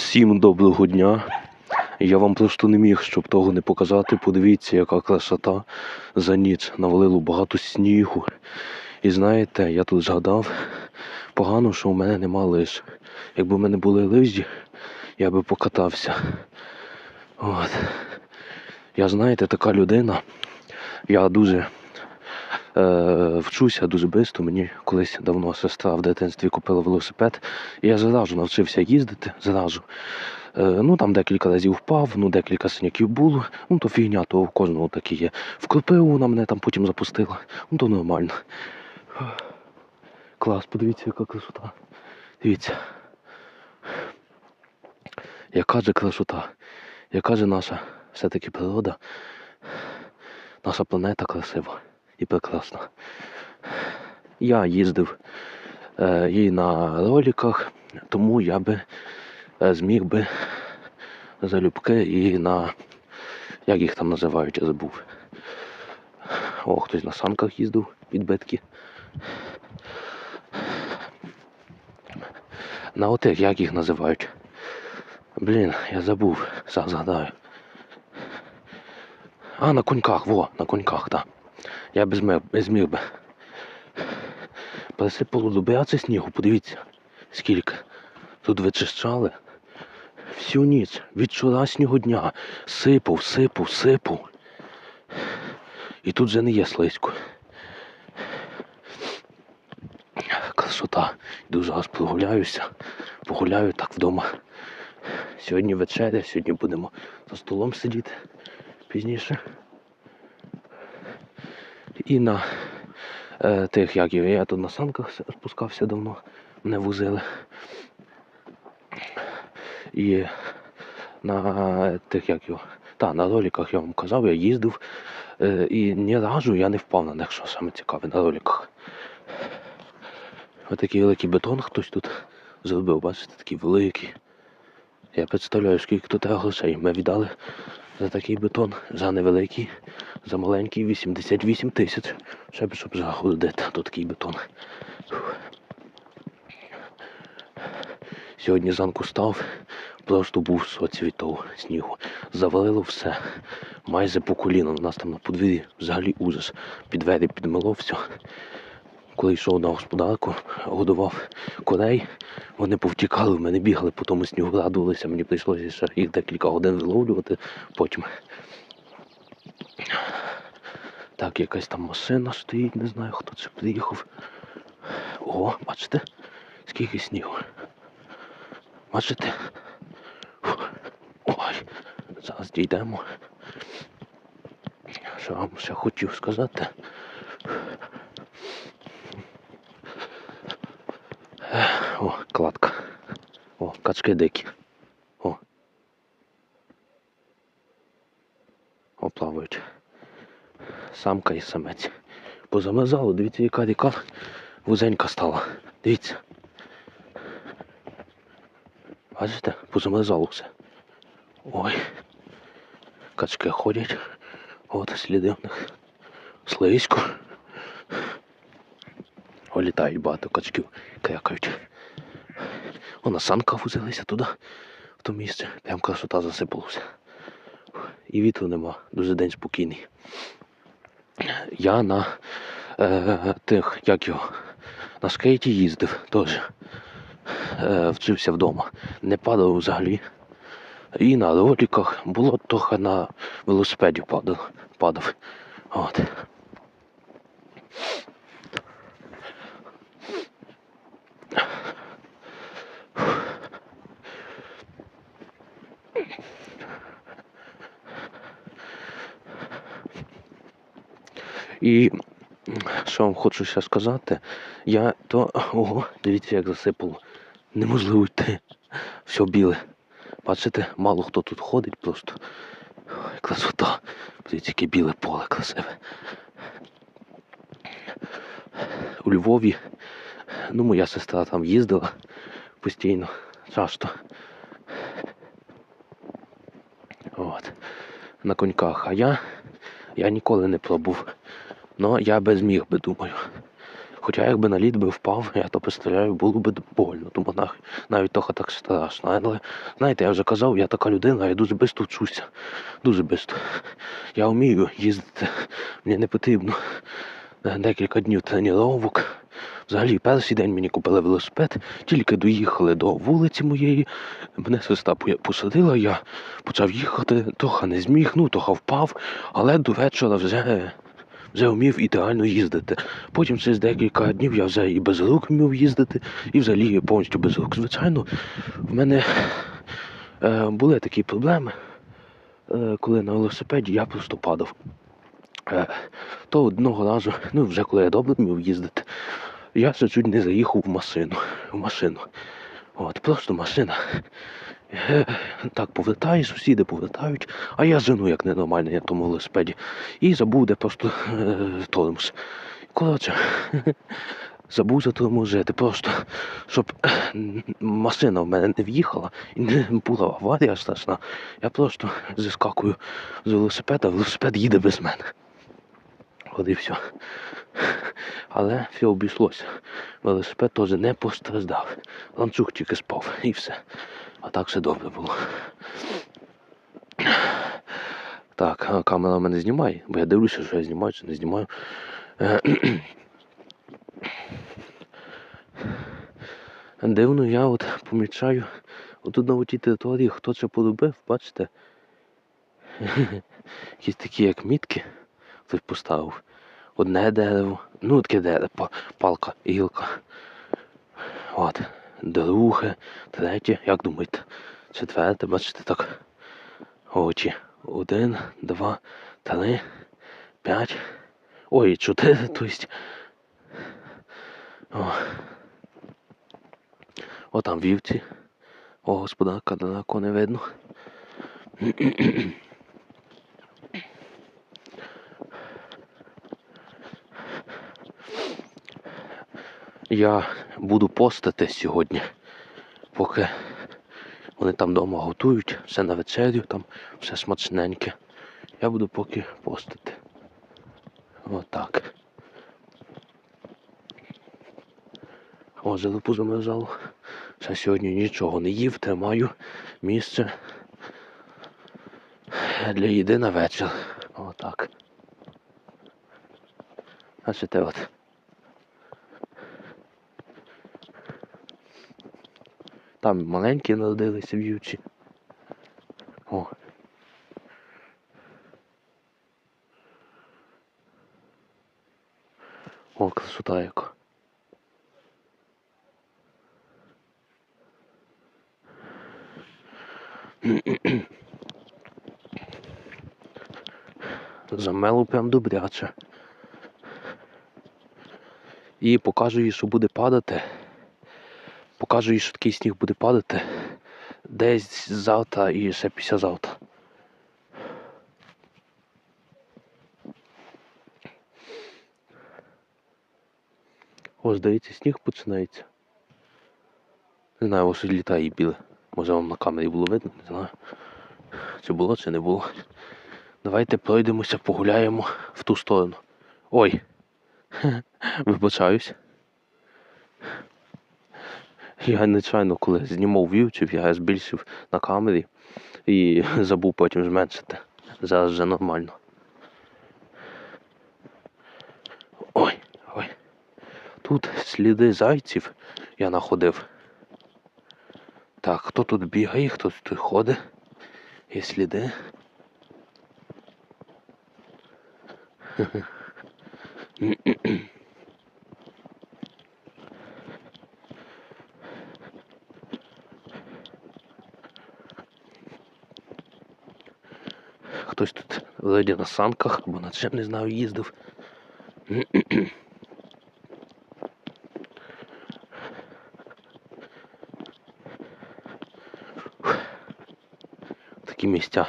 Всім доброго дня. Я вам просто не міг, щоб того не показати. Подивіться, яка красота за ніч. Навалило багато снігу. І знаєте, я тут згадав, погано, що у мене нема лиж. Якби в мене були лижі, я би покатався. От. Я, знаєте, така людина. Я дуже вчуся дуже швидко. Мені колись давно сестра в дитинстві купила велосипед. І я зразу навчився їздити, зразу. Е, ну там декілька разів впав, ну декілька синяків було. Ну то фігня, то у кожного такі є. Вкропив вона мене там потім запустила. Ну то нормально. Клас, подивіться, яка красота. Дивіться. Яка же красота, яка же наша все-таки природа, наша планета красива і прекрасна. Я їздив е, і на роликах, тому я би е, зміг би залюбки і на. Як їх там називають, я забув. О, хтось на санках їздив, підбитки. На отих, як їх називають? Блін, я забув, зараз згадаю. А, на коньках, во, на коньках, так. Я би зміг, зміг би. Пересипало дуби, це снігу, подивіться, скільки. Тут вичищали. Всю ніч, від вчорашнього дня. Сипав, сипав, сипав. І тут же не є слизько. Красота. Йду зараз прогуляюся. Погуляю так вдома. Сьогодні вечеря, сьогодні будемо за столом сидіти пізніше. І на е, тих, як я, тут на санках спускався давно, мене возили. І на тих, як його, та, на роликах я вам казав, я їздив. Е, і ні разу я не впав на них, що саме цікаве на роликах. Отакий великий бетон хтось тут зробив, бачите, такий великий. Я представляю, скільки тут грошей. Ми віддали за такий бетон, за невеликий, за маленький 88 тисяч. Ще б щоб загородити тут такий бетон. Сьогодні зранку став, просто був соці від того снігу. Завалило все. Майже по коліна. У нас там на подвір'ї взагалі ужас. Під двері підмило все. Коли йшов на господарку, годував курей, вони повтікали, в мене бігали, по тому снігу радувалися, мені прийшлося ще їх декілька годин виловлювати потім. Так, якась там машина стоїть, не знаю, хто це приїхав. О, бачите, скільки снігу. Бачите? Ой, зараз дійдемо. Що вам ще хотів сказати? О, кладка. О, качки дикі. О. О, плавають. Самка і самець. Позамерзало, дивіться, яка ріка вузенька стала. Дивіться. Бачите, позамерзало все. Ой. Качки ходять. От сліди в них. Слизько. О, літають багато качків, крякають. О, на санках возилися туди, в то місце. Прям красота засипалася. І вітру нема, дуже день спокійний. Я на е, тих, як його, на скейті їздив теж. Е, вчився вдома. Не падав взагалі. І на роликах було трохи на велосипеді падав. падав. От. І що вам хочу ще сказати, я то. Ого, дивіться, як засипало. Неможливо йти. Все біле. Бачите, мало хто тут ходить просто. Ой, красота. Дивіться, яке біле поле красиве. У Львові, ну, моя сестра там їздила постійно, часто. От. На коньках. А я, я ніколи не пробував. Ну, я би зміг би, думаю. Хоча якби на лід би впав, я то представляю, було би больно, тому навіть трохи так страшно. Але знаєте, я вже казав, я така людина, я дуже швидко вчуся. Дуже швидко. Я вмію їздити. Мені не потрібно декілька днів тренувок. Взагалі, перший день мені купили велосипед, тільки доїхали до вулиці моєї. Мене сестра посадила, я почав їхати, трохи не зміг, ну трохи впав, але до вечора вже, вже вмів ідеально їздити. Потім через декілька днів я вже і без рук вмів їздити, і взагалі повністю без рук. Звичайно, в мене е, були такі проблеми, е, коли на велосипеді я просто падав. Е, то одного разу, ну вже коли я добре вмів їздити, я ще чуть не заїхав в машину. В машину. От, просто машина. Е, Так повертає, сусіди повертають, а я жену як ненормальний на тому велосипеді. І забув, де просто е, тормоз. Коротше, забув затормозити, просто щоб машина в мене не в'їхала і не була аварія страшна. Я просто зіскакую з велосипеда, велосипед їде без мене. От і все. Але все обійшлося. Велосипед теж не постраждав. Ланцюг тільки спав і все. А так все добре було. Так, камера мене знімає, бо я дивлюся, що я знімаю чи не знімаю. Дивно, я от помічаю, отут на тій території, хто це полюбив, бачите? Якісь такі як мітки хтось поставив. Одне дерево, ну таке дерево, палка, гілка. От, друге, третє, як думаєте? Четверте, бачите так. Очі. Один, два, три, п'ять. Ой, чотири, то есть. О. О, там вівці. О, господарка далеко не видно. Я буду постити сьогодні, поки вони там вдома готують, все на вечерю, там все смачненьке. Я буду поки постити. Отак. О, залипу замерзало. Ще сьогодні нічого не їв, тримаю місце для їди на вечір. Отак. Бачите, от. Там маленькі народилися в'ючі. О. О, красота яка. Замело прям добряче. І покажу їй, що буде падати. Покажу їй, що такий сніг буде падати. Десь завтра і ще післязавтра. О, здається, сніг починається. Не знаю, ось літає біле. Може вам на камері було видно, не знаю. Чи було, чи не було. Давайте пройдемося, погуляємо в ту сторону. Ой. Вибачаюсь. Я нечайно, коли знімав вівчів, я збільшив на камері і забув потім зменшити. Зараз вже нормально. Ой, ой. Тут сліди зайців я знаходив. Так, хто тут бігає, хто тут ходить. Є сліди. Хтось тут леді на санках або на чим не знаю їздив. Такі місця.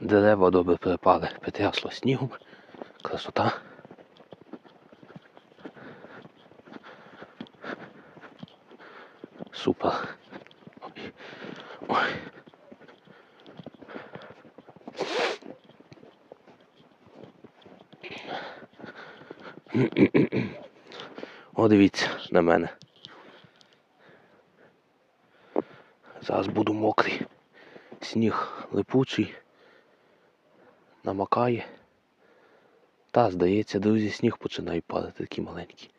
Дерева добре припали, притрясло снігом. Красота. Супер. Ой. Ой. О, дивіться на мене. Зараз буду мокрий. Сніг липучий. Намакає. Та, здається, друзі, сніг починає падати такий маленький.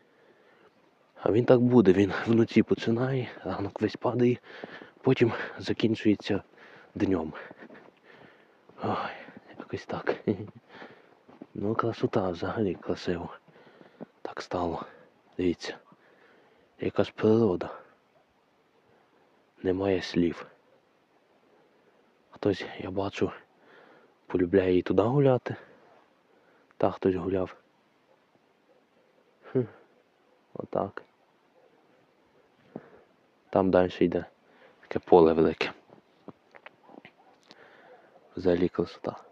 А він так буде, він вночі починає, ранок весь падає, потім закінчується днем. Ой, якось так. Ну, красота взагалі красиво. Так стало. Дивіться. Яка ж природа. Немає слів. Хтось, я бачу, полюбляє і туди гуляти. Та хтось гуляв. Хм. Отак. Там далі йде таке поле велике. Взагалі красота.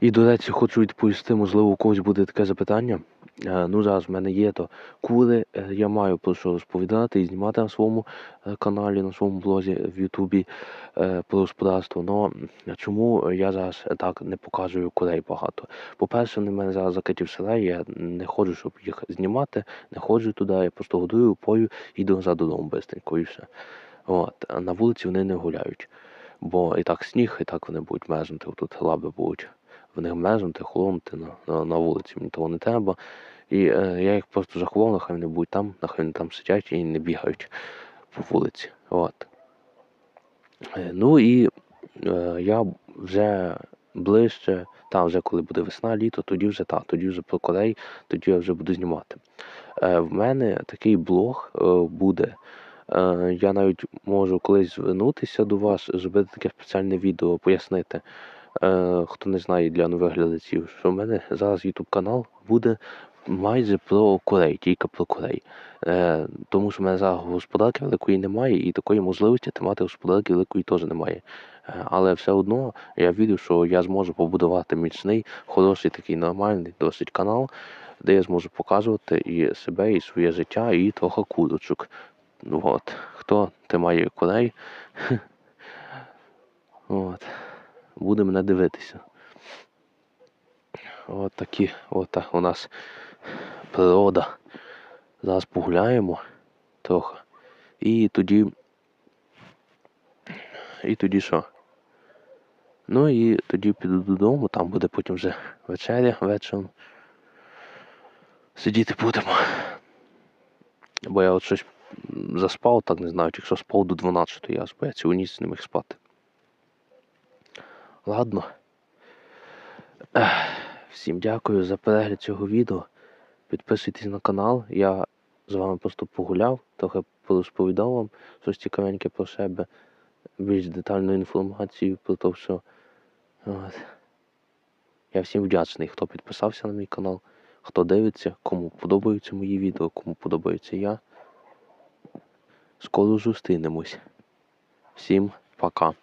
І, до речі, хочу відповісти, можливо, у когось буде таке запитання. Е, Ну, зараз в мене є то кури, е, я маю про що розповідати і знімати на своєму е, каналі, на своєму блозі в Ютубі про господарство. Но чому я зараз так не показую курей багато? По-перше, вони в мене зараз закриті в селі, я не ходжу, щоб їх знімати, не ходжу туди, я просто годую, пою і йду назад додому бистренько і все. От. На вулиці вони не гуляють. Бо і так сніг, і так вони будуть мерзнути, тут лаби будуть в них мерзнути, холонути на, на, вулиці. Мені того не треба. І е, я їх просто заховав, нехай вони будуть там, нехай вони там сидять і не бігають по вулиці. От. Е, ну і е, я вже ближче, там вже коли буде весна, літо, тоді вже так, тоді вже про корей, тоді я вже буду знімати. Е, в мене такий блог е, буде. Е, я навіть можу колись звернутися до вас, зробити таке спеціальне відео, пояснити. Е, хто не знає для нових глядачів, що в мене зараз YouTube канал буде майже про курей, тільки про курей. Е, тому що в мене зараз господарки великої немає, і такої можливості тримати господарки великої теж немає. Е, але все одно я вірю, що я зможу побудувати міцний, хороший такий нормальний досить канал, де я зможу показувати і себе, і своє життя, і трохи курочок. От. Хто тримає курей? От буде мене дивитися. От такі от у нас природа. Зараз погуляємо трохи. І тоді. І тоді що? Ну і тоді піду додому, там буде потім вже вечеря вечором. Сидіти будемо. Бо я от щось заспав, так не знаю, якщо спав до 12, я я цілу ніч не міг спати. Ладно. Всім дякую за перегляд цього відео. Підписуйтесь на канал. Я з вами просто погуляв, трохи порозповідав вам щось цікавеньке про себе, більш детальну інформацію про те, що. От. Я всім вдячний, хто підписався на мій канал, хто дивиться, кому подобаються мої відео, кому подобається я. Скоро зустрінемось. Всім пока.